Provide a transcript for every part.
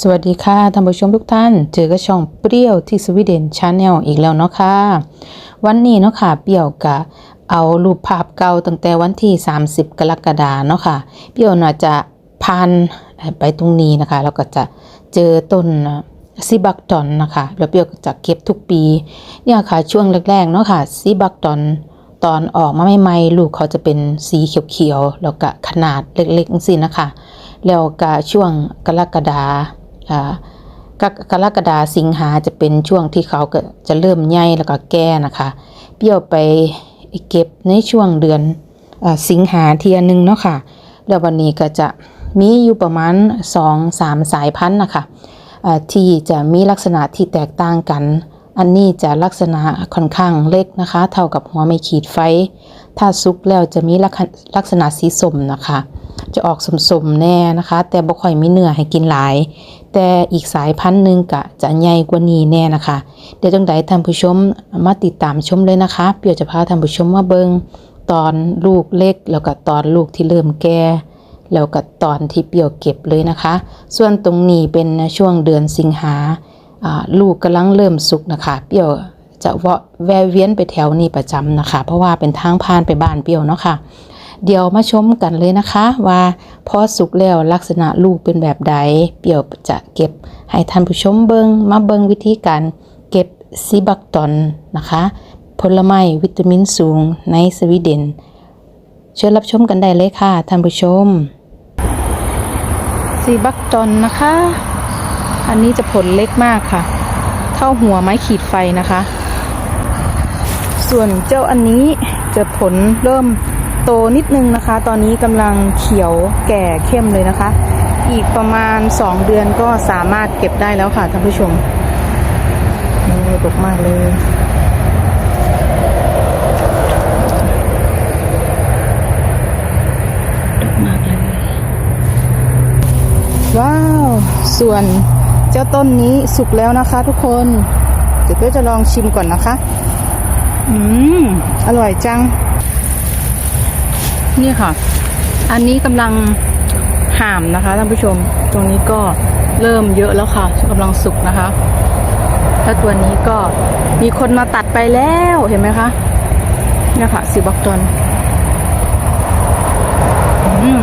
สวัสดีค่ะท่านผู้ชมทุกท่าน เจอกับช่องเปรี้ยวที่สวีเดนชาแนลอีกแล้วเนาะค่ะ วันนี้เนาะค่ะเปรี้ยวกะเอารูปภาพเก่าตั้งแต่วันที่ 30 กรกฎาเนาะค่ะ เปรี้ยวน่าจะผ่านไปตรงนี้นะคะ แล้วก็จะเจอต้นซิบักตอนนะคะแล้วเปรี้ยวจะเก็บทุกปีเนี่ยค่ะช่วงแรกๆเนาะค่ะซิบักตอนตอนออกมาใหม่ๆลูกเขาจะเป็นสีเขียวๆแล้วก็ขนาดเล็กๆสินะคะ แล้วก็ช่วงกรกฎาอ่า กกรกฎาสิงหาจะเป็นช่วงที่เขาก็จะเริ่มใหญ่แล้วก็แก่นะคะเปรี้ยวไปเก็บในช่วงเดือนอสิงหาเทียหนึงเนาะค่ะแล้ววันนี้ก็จะมีอยู่ประมาณ 2-3 สายพันธุ์นะคะที่จะมีลักษณะที่แตกต่างกัน อันนี้จะลักษณะค่อนข้างเล็กนะคะ เท่ากับหัวไม่ขีดไฟ ถ้าสุกแล้วจะมีลักษณะสีส้มนะคะ จะออกสมๆแน่นะคะ แต่บ่ค่อยมีเนื้อให้กินหลาย แต่อีกสายพันธุ์หนึ่งกะจะใหญ่กว่านี้แน่นะคะ เดี๋ยวจังใดท่านผู้ชมมาติดตามชมเลยนะคะ เปียวจะพาท่านผู้ชมมาเบิงตอนลูกเล็ก แล้วก็ตอนลูกที่เริ่มแก่แล้วก็ตอนที่เปียวเก็บเลยนะคะ ส่วนตรงนี้เป็นช่วงเดือนสิงหาลูกกำลังเริ่มสุกนะคะ เปียวจะวะแวะเวียนไปแถวนี้ประจำนะคะ เพราะว่าเป็นทางผ่านไปบ้านเปียวเนาะค่ะ เดี๋ยวมาชมกันเลยนะคะ ว่าพอสุกแล้วลักษณะลูกเป็นแบบใด เปี่ยวจะเก็บให้ท่านผู้ชมเบิงมาเบิงวิธีการเก็บซิบักตอนนะคะ ผลไม้วิตามินสูงในสวีเดนเชิญรับชมกันได้เลยค่ะท่านผู้ชมซีบักตอนนะคะ อันนี้จะผลเล็กมากค่ะ เท่าหัวไม้ขีดไฟนะคะ ส่วนเจ้าอันนี้จะผลเริ่ม โตนิดนึงนะคะ ตอนนี้กำลังเขียวแก่เข้มเลยนะคะ อีกประมาณ 2 เดือนก็สามารถเก็บได้แล้วค่ะท่านผู้ชมนี่ดกมากเลยดกมากเลยว้าว ส่วนเจ้าต้นนี้สุกแล้วนะคะทุกคน เดี๋ยวก็จะลองชิมก่อนนะคะ อืม อร่อยจัง นี่ค่ะ อันนี้กำลังห่ามนะคะท่านผู้ชม ตรงนี้ก็เริ่มเยอะแล้วค่ะกำลังสุกนะคะ แล้วตัวนี้ก็มีคนมาตัดไปแล้วเห็นไหมคะเนี่ยค่ะสีบักตอนอืม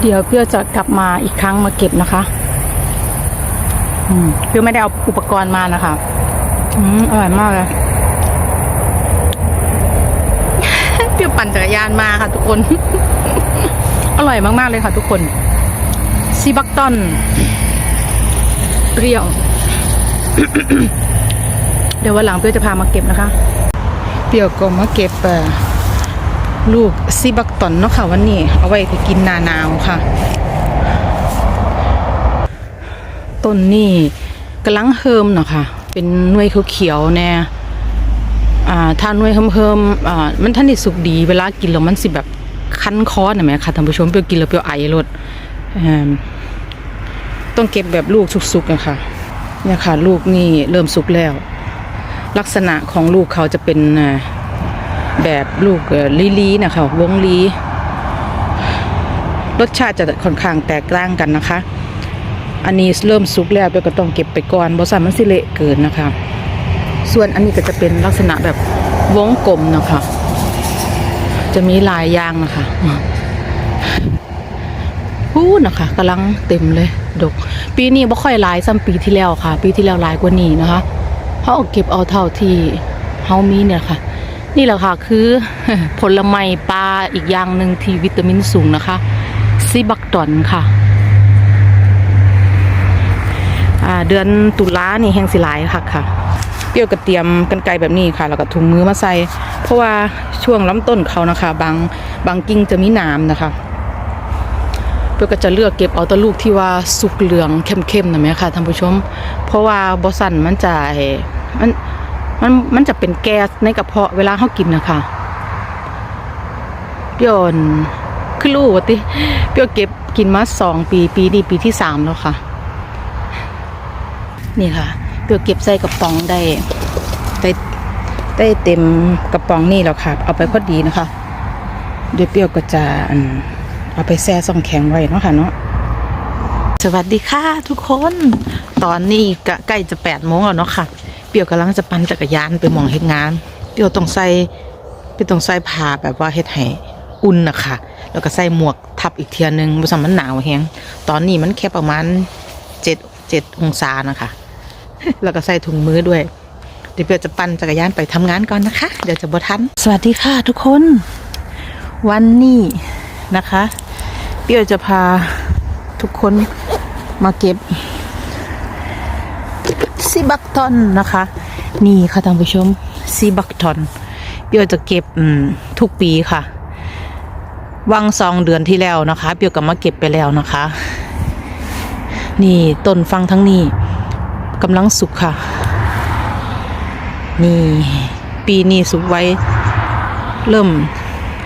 เดี๋ยวเพื่อจะกลับมาอีกครั้งมาเก็บนะคะอืมเพื่อไม่ได้เอาอุปกรณ์มานะคะ อืมอร่อยมากเลย เพื่อปั่นจักรยานมาค่ะทุกคน อร่อยมาก ๆ เลยค่ะทุกคนซีบักตอนเปรี้ยว เดี๋ยววันหลังเพื่อจะพามาเก็บนะคะเปรี้ยวก็มาเก็บลูกซีบักตอนเนาะค่ะวันนี้ เอาไว้ไปกินนาหนาวค่ะต้นนี่กำลังเฮิมเนาะค่ะ เป็นหน่วยเขียวๆแน่ อ่าถ้าหน่วยเฮิมๆมันท่านได้สุกดี เวลากินแล้วมันสิแบบคั้นคอนะแหมค่ะท่านผู้ชมเปรี้ยวกินแล้วเปรี้ยวไอรดอ่าต้องเก็บแบบลูกสุกๆนะคะเนี่ยค่ะ ลูกนี่เริ่มสุกแล้ว ลักษณะของลูกเขาจะเป็นแบบลูกเอ่อลีๆนะคะวงลีรสชาติจะค่อนข้างแตกต่างกันนะคะ อันนี้เริ่มสุกแล้วเปยวก็ต้องเก็บไปก่อนบอสันมันสิเละเกินนะคะ ส่วนอันนี้ก็จะเป็นลักษณะแบบวงกลมนะคะจะมีลายยางนะคะพูดนะคะกำลังเต็มเลย ดก ปีนี้บ่ค่อยหลายซ้ำปีที่แล้วค่ะ ปีที่แล้วหลายกว่านี้นะคะเพราะเก็บเอาเท่าที่เฮามีเนี่ยค่ะ นี่แหละค่ะคือผลไม้ปลาอีกอย่างหนึ่งที่วิตามินสูงนะคะซิบักตอนค่ะเดือนตุลานี่แห้งสิหลายค่ะค่ะ เปรี้ยวกระเทียมกันไกรแบบนี้ค่ะแล้วก็ถุงมือมาใส่ เพราะว่าช่วงลำต้นเขานะคะ บางบางกิ่งจะมีหนามนะคะเปรี้ยวก็จะเลือกเก็บเอาตะลูกที่ว่าสุกเหลืองเข้มๆนะแม่ค่ะท่านผู้ชม เพราะว่าบอสันมันจะมันมันมันจะเป็นแก๊สในกระเพาะเวลาเขากินนะคะเปี้ยนคือรู้ว่าติเปรี้ยวเก็บกินมาสองปี ปีนี้ปีที่สามแล้วค่ะ นี่ค่ะ เปรี้ยวเก็บใส่กระป๋องได้ได้ได้เต็มกระป๋องนี่แล้วค่ะ เอาไปพอดีนะคะ เดี๋ยวเปรี้ยวก็จะอันเอาไปแช่ซ่องแข็งไว้เนาะค่ะเนาะสวัสดีค่ะทุกคน ตอนนี้ก็ใกล้จะแปดโมงแล้วเนาะค่ะ เปียวกำลังจะปั่นจักรยานไปมองเฮ็ดงาน เปียวต้องใส่เปียวต้องใส่ผ้าแบบว่าเฮ็ดให้อุ่นนะคะแล้วก็ใส่หมวกทับอีกเทียนึงบ่ซั่นมันหนาวแฮงตอนนี้มันแค่ประมาณเจ็ดเจ็ดองศานะคะ แล้วก็ใส่ถุงมือด้วย เดี๋ยวเปียวจะปั่นจักรยานไปทำงานก่อนนะคะ เดี๋ยวจะบ่ทัน สวัสดีค่ะทุกคน วันนี้นะคะ เปียวจะพาทุกคนมาเก็บซีบักทอนนะคะ นี่ค่ะท่านผู้ชมซีบักทอนเปียวจะเก็บทุกปีค่ะ วังซองเดือนที่แล้วนะคะ เปียวก็มาเก็บไปแล้วนะคะ นี่ต้นฟังทั้งนี้ กำลังสุกค่ะ นี่ ปีนี้สุกไว้ เริ่ม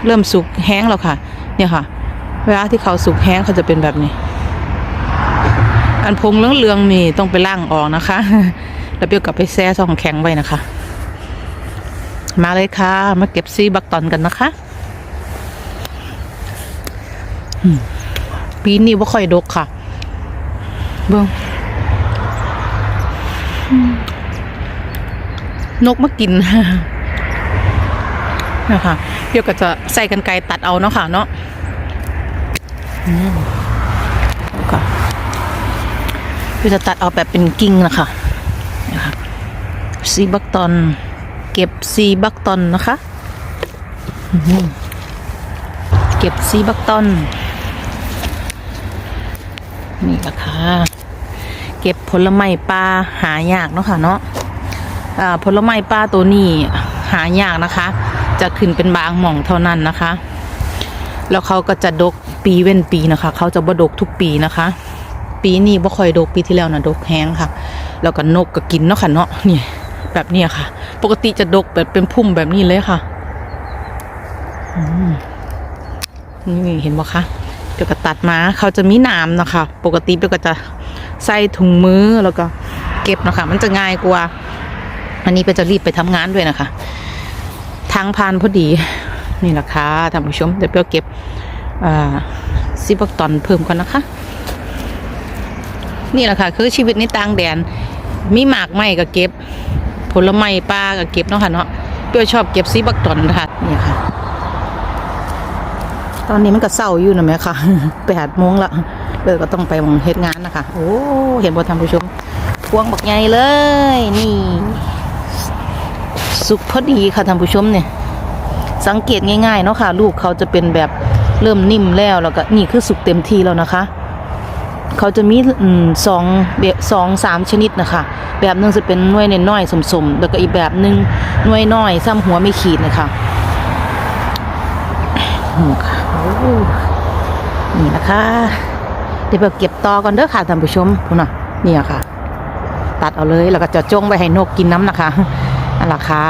เริ่มสุกแห้งแล้วค่ะ เนี่ยค่ะ เวลาที่เขาสุกแห้งเขาจะเป็นแบบนี้ อันพงเรื่องเรืองๆนี่ต้องไปล่างออกนะคะ แล้วเปียวกลับไปแช่ซองแข็งไว้นะคะ มาเลยค่ะ มาเก็บซีบักตอนกันนะคะปีนี้ว่าค่อยดกค่ะ เบิ้งอืม นกมากินนะคะเดี๋ยวก็จะใส่กันไกตัดเอาเนาะค่ะเนาะก็เดี๋ยวจะตัดเอาแบบเป็นกิ่งนะคะนะคะซีบักตอนเก็บซีบักตอนนะคะเก็บซีบักตอนนี่ละค่ะ เก็บผลไม้ปลาหายากเนาะค่ะเนาะผลไม้ป้าตัวนี้หายากนะคะ จะขึ้นเป็นบางหม่องเท่านั้นนะคะ แล้วเขาก็จะดกปีเว้นปีนะคะ เขาจะบดกทุกปีนะคะ ปีนี้บ่ค่อยดกปีที่แล้วนะดกแห้งค่ะ แล้วก็นกก็กินเนาะค่ะเนาะนี่แบบนี้ค่ะ ปกติจะดกแบบเป็นพุ่มแบบนี้เลยค่ะนี่เห็นบ่คะเดี๋ยวก็ตัดมาเขาจะมีนามนะคะ ปกติเดี๋ยวก็จะ ใส่ถุงมือแล้วก็เก็บนะคะ มันจะง่ายกว่า อันนี้ก็จะรีบไปทำงานด้วยนะคะ ทางผ่านพอดี นี่แหละค่ะท่านผู้ชมเดี๋ยวเปียวเก็บซิบักตอนเพิ่มก่อนนะคะ นี่แหละค่ะ คือชีวิตในต่างแดน มีหมากไม้ก็เก็บ ผลไม้ปลาก็เก็บเนาะค่ะเนาะเปียวชอบเก็บซิบักตอนนะคะนี่ค่ะ ตอนนี้มันก็เศร้าอยู่นะแม่ค่ะแปดโมงละ ลยก็ต้องไปมองเฮ็ดงานนะคะ โอ้ เห็นบ่ท่านผู้ชมพวงบักใหญ่เลย นี่ สุกพอดีค่ะท่านผู้ชมเนี่ย สังเกตง่ายๆเนาะค่ะ ลูกเขาจะเป็นแบบเริ่มนิ่มแล้วแล้วก็นี่คือสุกเต็มที่แล้วนะคะ เขาจะมีสองแบบสองสามชนิดนะคะ แบบหนึงจะเป็นน่วยน้อยๆสมๆแล้วก็อีกแบบหนึงน่วยน้อยซ้ำหัวไม่ขีดนะคะอืมค่ะโอ้นี่นะคะ เดี๋ยวเก็บต่อก่อนเด้อค่ะท่านผู้ชมพูน่ะนี่อะค่ะ ตัดเอาเลยแล้วก็จะจ้งไปให้นกกินน้ำนะคะนั่นแหละค่ะ